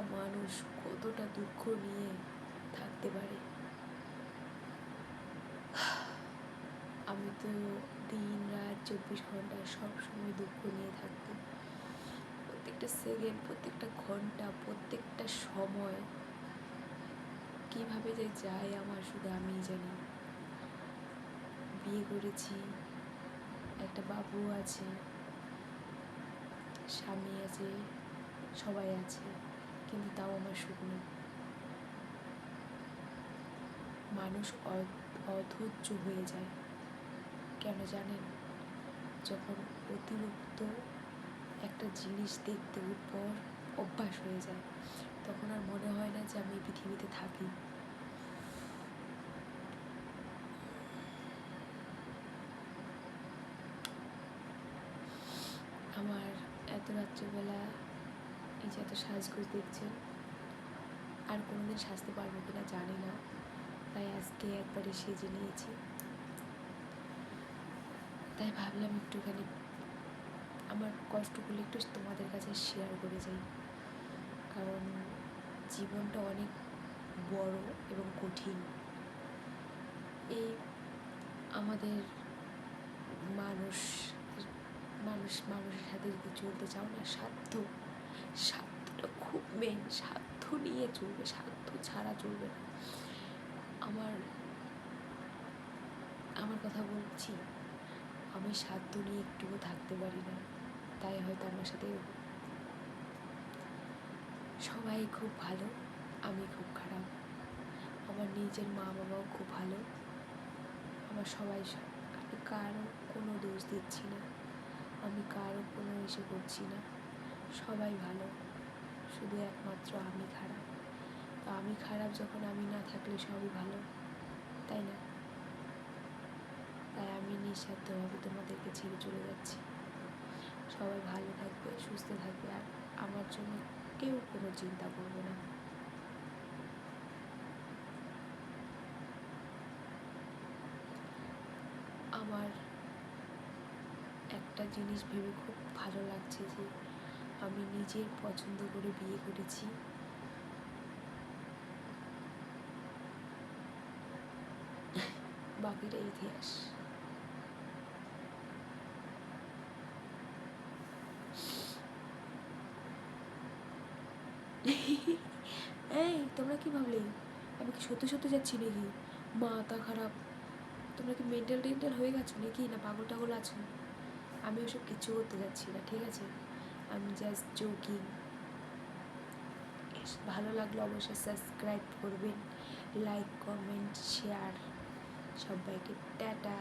মানুষ কতটা দুঃখ নিয়ে থাকতে পারে? আমি তো দিন, রাত, চব্বিশ ঘণ্টা সব সময় দুঃখ নিয়ে থাকতাম। প্রত্যেকটা সেকেন্ড প্রত্যেকটা ঘণ্টা, প্রত্যেকটা সময় কীভাবে যে যায় আমার শুধু আমিই জানি বিয়ে করেছি, একটা বাবু আছে, স্বামী আছে, সবাই আছে। কিন্তু তাও আমার নেই। মানুষ অধৈর্য হয়ে যায়। কেন জানেন? যখন অতিরিক্ত একটা জিনিস দেখতে পর অভ্যাস হয়ে যায়, তখন আর মনে হয় না যে আমি পৃথিবীতে থাকি। আমার এত রাত্রিবেলা যে এত সাজগোজ দেখছেন আর কোনোদিন সাজতে পারব কিনা জানি না। তাই আজকে একবারে সেজে নিয়েছি তাই ভাবলাম একটুখানি আমার কষ্টগুলো একটু তোমাদের কাছে শেয়ার করে যাই। কারণ জীবনটা অনেক বড় এবং কঠিন। এই আমাদের মানুষ মানুষ, মানুষের সাথে যদি চলতে চাও না স্বার্থ স্বার্থটা খুব মেন সাধ্য নিয়ে চলবে, সাধ্য ছাড়া চলবে না। আমার আমার কথা বলছি, আমি সাধ্য নিয়ে একটুও থাকতে পারি না, তাই হয়তো আমার সাথে সবাই খুব ভালো, আমি খুব খারাপ। আমার নিজের মা বাবাও খুব ভালো। আমার সবাই আমি কারও কোনো দোষ দিচ্ছি না। আমি কারও কোনো এসে করছি না। সবাই ভালো। শুধু একমাত্র আমি খারাপ। তো আমি খারাপ যখন আমি না থাকলে সবই ভালো, তাই না? তাই আমি নিঃস্বার্থভাবে তোমাদেরকে ছেড়ে চলে যাচ্ছি। সবাই ভালো থাকবে, সুস্থ থাকবে, আর আমার জন্য কেউ কোনো চিন্তা করবে না। আমার একটা জিনিস ভেবে খুব ভালো লাগছে যে আমি নিজের পছন্দ করে বিয়ে করেছি। বাকিটা ইতিহাস। এই, তোমরা কি ভাবলে? আমি কি সত্যি সত্যি যাচ্ছি নাকি? মাথা খারাপ। তোমরা কি মেন্টাল টেন্টাল হয়ে গেছো নাকি? না পাগল টাগল আছো? আমি ওসব কিছু করতে যাচ্ছি না, ঠিক আছে? আমি জাস্ট জোকিং ভালো লাগলে অবশ্যই সাবস্ক্রাইব করবেন লাইক কমেন্ট শেয়ার সবাইকে টাটা।